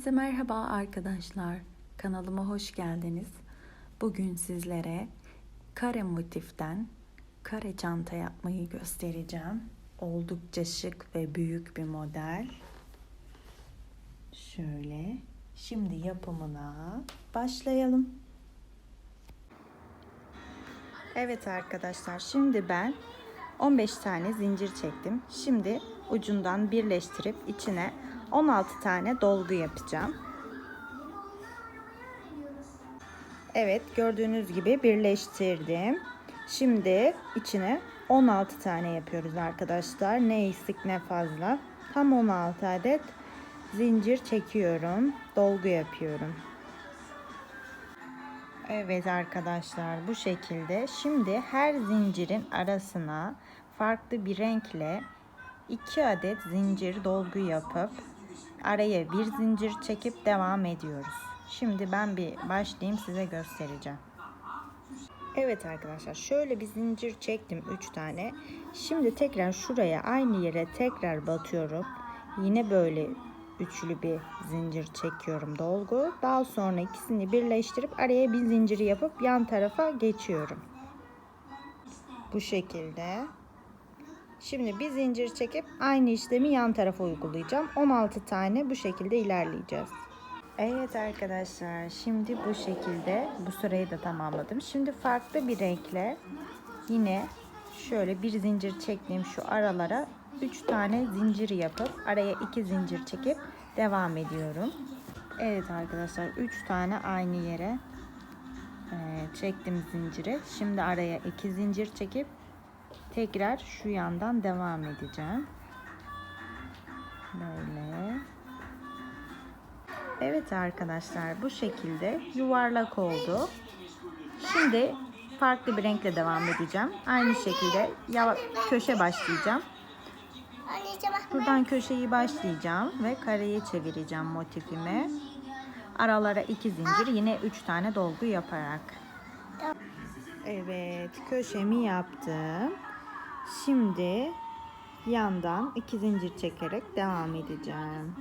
Herkese merhaba arkadaşlar. Kanalıma hoş geldiniz. Bugün sizlere kare motiften kare çanta yapmayı göstereceğim. Oldukça şık ve büyük bir model. Şöyle. Şimdi yapımına başlayalım. Evet arkadaşlar, şimdi ben 15 tane zincir çektim. Şimdi ucundan birleştirip içine 16 tane dolgu yapacağım. Evet gördüğünüz gibi birleştirdim. Şimdi içine 16 tane yapıyoruz arkadaşlar. Ne eksik ne fazla. Tam 16 adet zincir çekiyorum. Dolgu yapıyorum. Evet arkadaşlar bu şekilde. Şimdi her zincirin arasına farklı bir renkle 2 adet zincir dolgu yapıp araya bir zincir çekip devam ediyoruz. Şimdi ben bir başlayayım size göstereceğim. Evet arkadaşlar şöyle bir zincir çektim 3 tane. Şimdi tekrar şuraya aynı yere tekrar batıyorum. Yine böyle üçlü bir zincir çekiyorum dolgu. Daha sonra ikisini birleştirip araya bir zinciri yapıp yan tarafa geçiyorum. Bu şekilde. Şimdi bir zincir çekip aynı işlemi yan tarafa uygulayacağım. 16 tane bu şekilde ilerleyeceğiz. Evet arkadaşlar şimdi bu şekilde bu sırayı da tamamladım. Şimdi farklı bir renkle yine şöyle bir zincir çektiğim şu aralara 3 tane zincir yapıp araya 2 zincir çekip devam ediyorum. Evet arkadaşlar 3 tane aynı yere çektim zinciri. Şimdi araya 2 zincir çekip tekrar şu yandan devam edeceğim. Böyle. Evet arkadaşlar bu şekilde yuvarlak oldu. Şimdi farklı bir renkle devam edeceğim. Aynı şekilde köşe başlayacağım. Buradan köşeyi başlayacağım ve kareyi çevireceğim motifime. Aralara iki zincir yine üç tane dolgu yaparak. Evet köşemi yaptım. Şimdi yandan iki zincir çekerek devam edeceğim.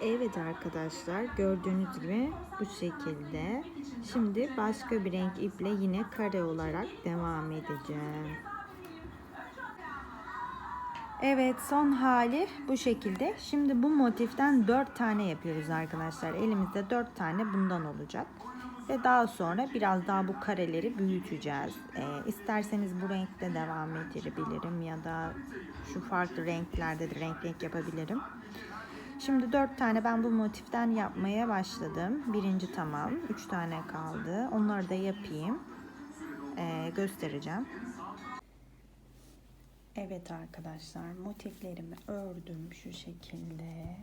Evet arkadaşlar gördüğünüz gibi bu şekilde. Şimdi başka bir renk iple yine kare olarak devam edeceğim. Evet son hali bu şekilde. Şimdi bu motiften 4 tane yapıyoruz arkadaşlar. Elimizde 4 tane bundan olacak. Ve daha sonra biraz daha bu kareleri büyüteceğiz. Ee, isterseniz bu renkte devam edebilirim ya da şu farklı renklerde de renk renk yapabilirim. Şimdi 4 tane ben bu motiften yapmaya başladım. Birinci tamam. 3 tane kaldı. Onları da yapayım. Ee, göstereceğim. Evet arkadaşlar motiflerimi ördüm şu şekilde.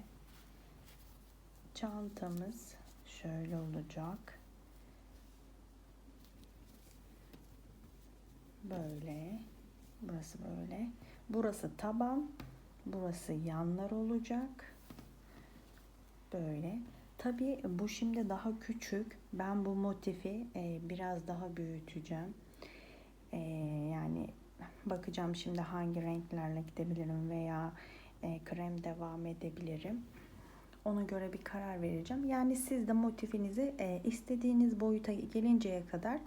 Çantamız şöyle olacak. Böyle. Burası böyle. Burası taban. Burası yanlar olacak. Böyle. Tabi bu şimdi daha küçük. Ben bu motifi e, biraz daha büyüteceğim. E, yani bakacağım şimdi hangi renklerle gidebilirim veya e, krem devam edebilirim. Ona göre bir karar vereceğim. Yani siz de motifinizi e, istediğiniz boyuta gelinceye kadar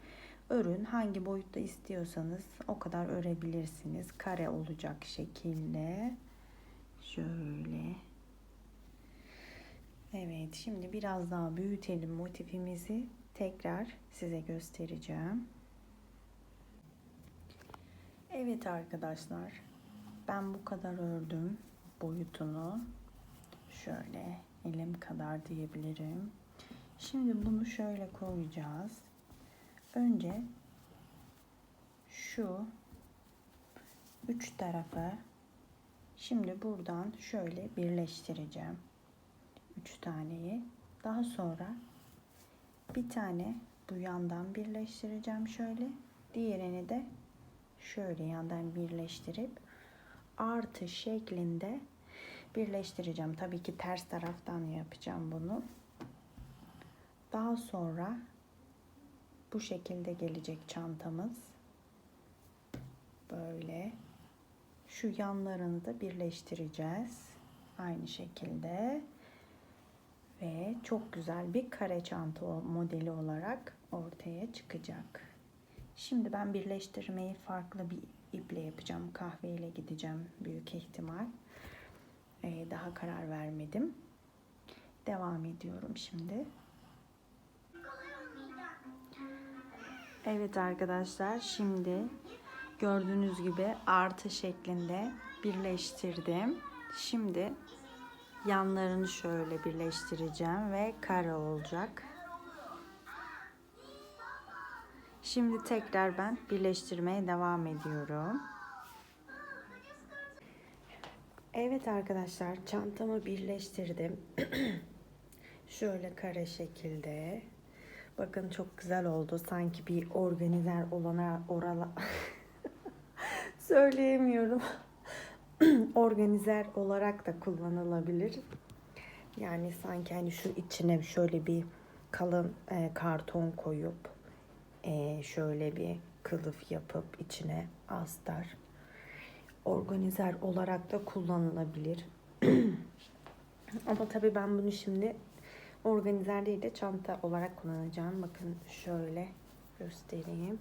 örün. Hangi boyutta istiyorsanız o kadar örebilirsiniz. Kare olacak şekilde. Şöyle. Evet şimdi biraz daha büyütelim motifimizi. Tekrar size göstereceğim. Evet arkadaşlar. Ben bu kadar ördüm boyutunu. Şöyle elim kadar diyebilirim. Şimdi bunu şöyle koyacağız. Önce şu üç tarafı şimdi buradan şöyle birleştireceğim. Üç taneyi. Daha sonra bir tane bu yandan birleştireceğim şöyle. Diğerini de şöyle yandan birleştirip artı şeklinde birleştireceğim. Tabii ki ters taraftan yapacağım bunu. Daha sonra bu şekilde gelecek çantamız. Böyle. Şu yanlarını da birleştireceğiz. Aynı şekilde. Ve çok güzel bir kare çanta modeli olarak ortaya çıkacak. Şimdi ben birleştirmeyi farklı bir iple yapacağım. Kahveyle gideceğim büyük ihtimal. Ee, daha karar vermedim. Devam ediyorum şimdi. Evet arkadaşlar şimdi gördüğünüz gibi artı şeklinde birleştirdim. Şimdi yanlarını şöyle birleştireceğim ve kare olacak. Şimdi tekrar ben birleştirmeye devam ediyorum. Evet arkadaşlar çantamı birleştirdim. Şöyle kare şekilde. Bakın çok güzel oldu. Sanki bir organizer olana orala söyleyemiyorum. organizer olarak da kullanılabilir. Yani sanki hani şu içine şöyle bir kalın e, karton koyup e, şöyle bir kılıf yapıp içine astar. Organizer olarak da kullanılabilir. Ama tabii ben bunu şimdi organizer değil de çanta olarak kullanacağım. Bakın şöyle göstereyim.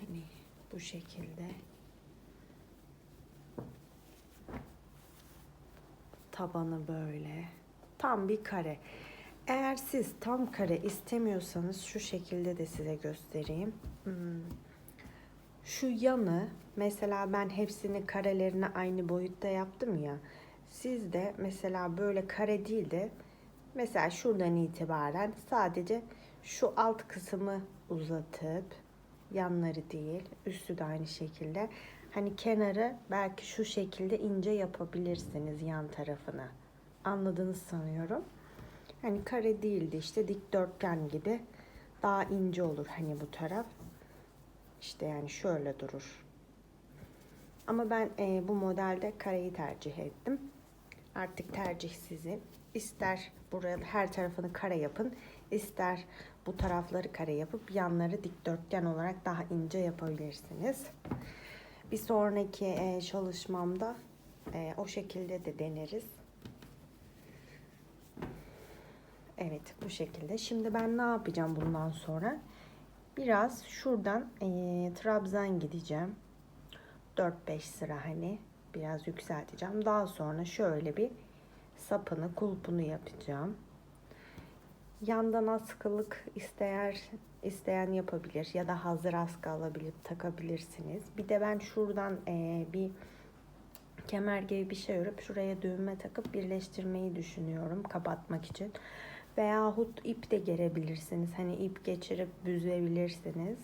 Hani bu şekilde. Tabanı böyle. Tam bir kare. Eğer siz tam kare istemiyorsanız şu şekilde de size göstereyim. Hmm. Şu yanı mesela ben hepsini karelerini aynı boyutta yaptım ya. Siz de mesela böyle kare değil de mesela şuradan itibaren sadece şu alt kısmı uzatıp yanları değil üstü de aynı şekilde hani kenarı belki şu şekilde ince yapabilirsiniz yan tarafını. Anladınız sanıyorum. Hani kare değildi işte dikdörtgen gibi daha ince olur hani bu taraf. İşte yani şöyle durur. Ama ben e, bu modelde kareyi tercih ettim. Artık tercih sizin. İster buraya her tarafını kare yapın, ister bu tarafları kare yapıp yanları dikdörtgen olarak daha ince yapabilirsiniz. Bir sonraki e, çalışmamda e, o şekilde de deneriz. Evet bu şekilde. Şimdi ben ne yapacağım bundan sonra? Biraz şuradan e, trabzan gideceğim. 4-5 sıra hani biraz yükselteceğim. Daha sonra şöyle bir sapını, kulpunu yapacağım. Yandan askılık isteyer isteyen yapabilir ya da hazır askı alabilip takabilirsiniz. Bir de ben şuradan e, bir kemer gibi bir şey örüp şuraya düğme takıp birleştirmeyi düşünüyorum kapatmak için. Veyahut ip de gerebilirsiniz. Hani ip geçirip büzebilirsiniz.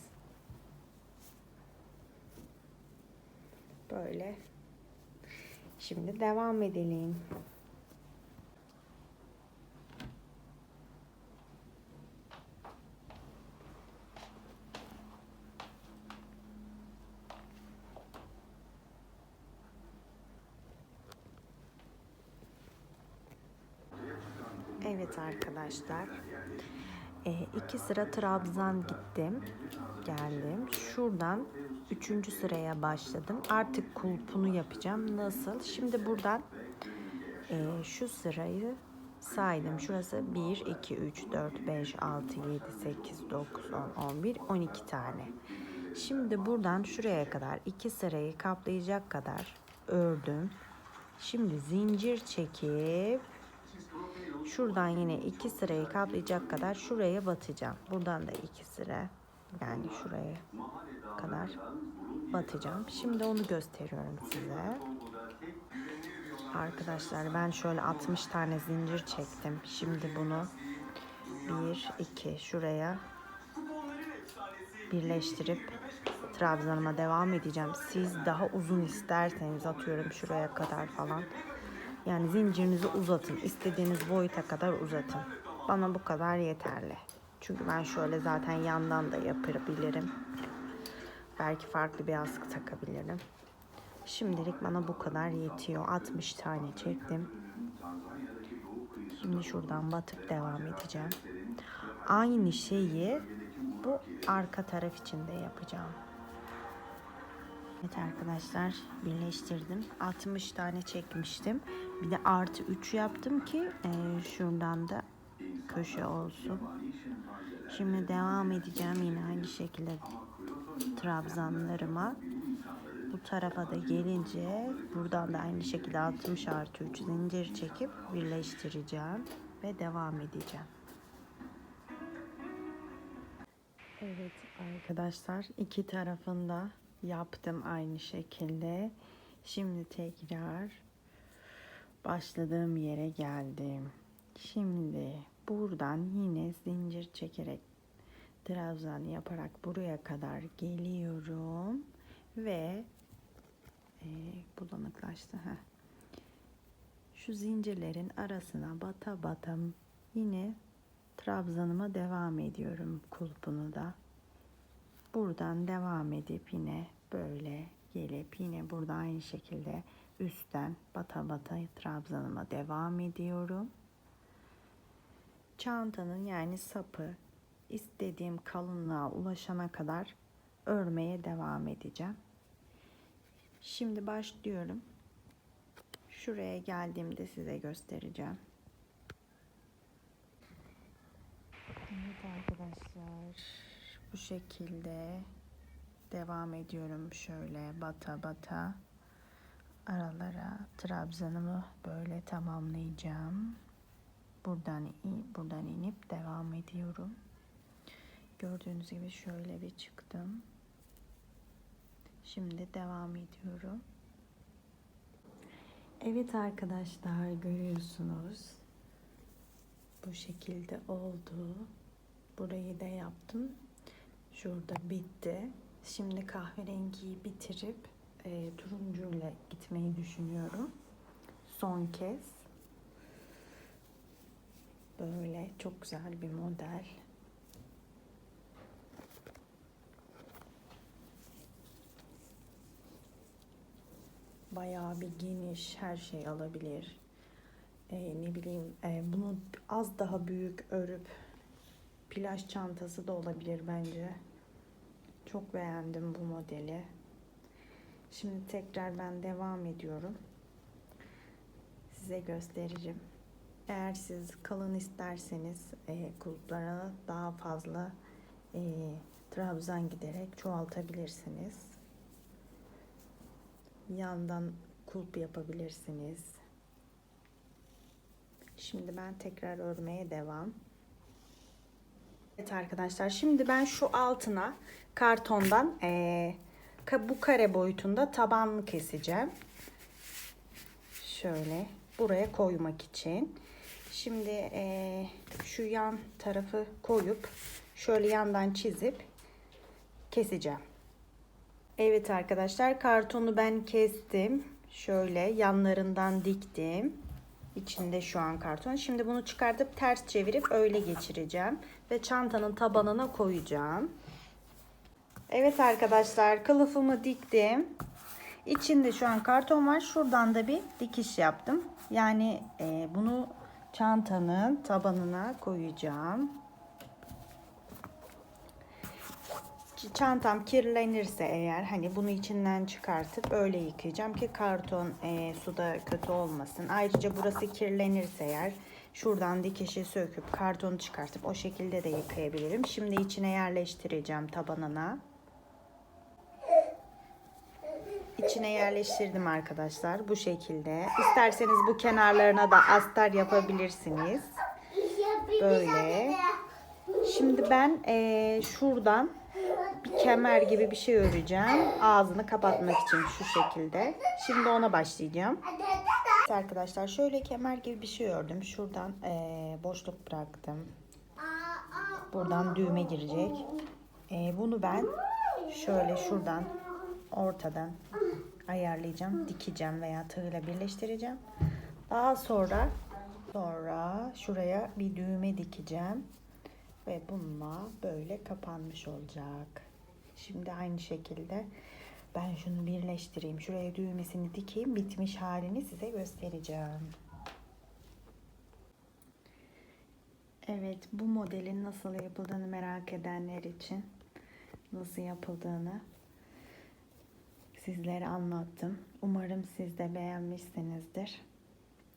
Böyle. Şimdi devam edelim. Evet arkadaşlar. E, iki sıra trabzan gittim. Geldim. Şuradan üçüncü sıraya başladım. Artık kulpunu yapacağım. Nasıl? Şimdi buradan e, şu sırayı saydım. Şurası 1, 2, 3, 4, 5, 6, 7, 8, 9, 10, 11, 12 tane. Şimdi buradan şuraya kadar iki sırayı kaplayacak kadar ördüm. Şimdi zincir çekip şuradan yine iki sırayı kaplayacak kadar şuraya batacağım. Buradan da iki sıra yani şuraya kadar batacağım. Şimdi onu gösteriyorum size. Arkadaşlar ben şöyle 60 tane zincir çektim. Şimdi bunu 1 2 şuraya birleştirip trabzanıma devam edeceğim. Siz daha uzun isterseniz atıyorum şuraya kadar falan. Yani zincirinizi uzatın. İstediğiniz boyuta kadar uzatın. Bana bu kadar yeterli. Çünkü ben şöyle zaten yandan da yapabilirim. Belki farklı bir askı takabilirim. Şimdilik bana bu kadar yetiyor. 60 tane çektim. Şimdi şuradan batıp devam edeceğim. Aynı şeyi bu arka taraf için de yapacağım. Evet arkadaşlar birleştirdim. 60 tane çekmiştim. Bir de artı 3 yaptım ki e, şuradan da köşe olsun. Şimdi devam edeceğim yine aynı şekilde trabzanlarıma. Bu tarafa da gelince buradan da aynı şekilde 60 artı 3 zincir çekip birleştireceğim ve devam edeceğim. Evet arkadaşlar iki tarafında yaptım aynı şekilde. Şimdi tekrar başladığım yere geldim. Şimdi buradan yine zincir çekerek trabzan yaparak buraya kadar geliyorum ve e, bulanıklaştı. Heh. Şu zincirlerin arasına bata bata yine trabzanıma devam ediyorum kulpunu da. Buradan devam edip yine böyle gelip yine burada aynı şekilde üstten bata bata trabzanıma devam ediyorum. Çantanın yani sapı istediğim kalınlığa ulaşana kadar örmeye devam edeceğim. Şimdi başlıyorum. Şuraya geldiğimde size göstereceğim. Evet arkadaşlar bu şekilde devam ediyorum şöyle bata bata aralara trabzanımı böyle tamamlayacağım. Buradan buradan inip devam ediyorum. Gördüğünüz gibi şöyle bir çıktım. Şimdi devam ediyorum. Evet arkadaşlar görüyorsunuz. Bu şekilde oldu. Burayı da yaptım. Şurada bitti. Şimdi kahverengiyi bitirip e, turuncuyla gitmeyi düşünüyorum. Son kez. Böyle çok güzel bir model. Bayağı bir geniş her şey alabilir. Ee, ne bileyim e, bunu az daha büyük örüp plaj çantası da olabilir bence. Çok beğendim bu modeli. Şimdi tekrar ben devam ediyorum. Size göstereceğim. Eğer siz kalın isterseniz e, kulplara daha fazla e, trabzan giderek çoğaltabilirsiniz. Yandan kulp yapabilirsiniz. Şimdi ben tekrar örmeye devam. Evet arkadaşlar şimdi ben şu altına kartondan e, bu kare boyutunda tabanlı keseceğim. Şöyle buraya koymak için. Şimdi e, şu yan tarafı koyup şöyle yandan çizip keseceğim. Evet arkadaşlar kartonu ben kestim. Şöyle yanlarından diktim. İçinde şu an karton. Şimdi bunu çıkartıp ters çevirip öyle geçireceğim. Ve çantanın tabanına koyacağım. Evet arkadaşlar kılıfımı diktim. İçinde şu an karton var. Şuradan da bir dikiş yaptım. Yani e, bunu çantanın tabanına koyacağım. Çantam kirlenirse eğer hani bunu içinden çıkartıp öyle yıkayacağım ki karton e, suda kötü olmasın. Ayrıca burası kirlenirse eğer şuradan dikişi söküp kartonu çıkartıp o şekilde de yıkayabilirim. Şimdi içine yerleştireceğim tabanına. İçine yerleştirdim arkadaşlar bu şekilde. İsterseniz bu kenarlarına da astar yapabilirsiniz. Böyle. Şimdi ben e, şuradan bir kemer gibi bir şey öreceğim. Ağzını kapatmak için şu şekilde. Şimdi ona başlayacağım. Arkadaşlar şöyle kemer gibi bir şey ördüm. Şuradan e, boşluk bıraktım. Buradan düğme girecek. E, bunu ben şöyle şuradan ortadan ayarlayacağım. Dikeceğim veya tığla birleştireceğim. Daha sonra sonra şuraya bir düğme dikeceğim. Ve bununla böyle kapanmış olacak. Şimdi aynı şekilde ben şunu birleştireyim. Şuraya düğmesini dikeyim. Bitmiş halini size göstereceğim. Evet bu modelin nasıl yapıldığını merak edenler için nasıl yapıldığını sizlere anlattım. Umarım siz de beğenmişsinizdir.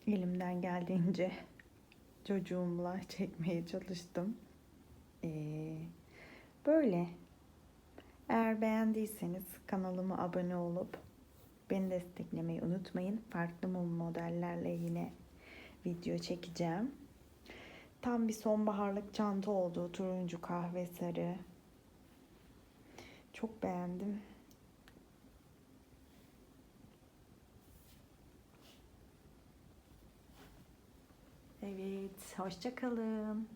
Elimden geldiğince çocuğumla çekmeye çalıştım. Ee, böyle. Eğer beğendiyseniz kanalıma abone olup beni desteklemeyi unutmayın. Farklı mum modellerle yine video çekeceğim. Tam bir sonbaharlık çanta oldu. Turuncu, kahve, sarı. Çok beğendim. Evet, hoşça kalın.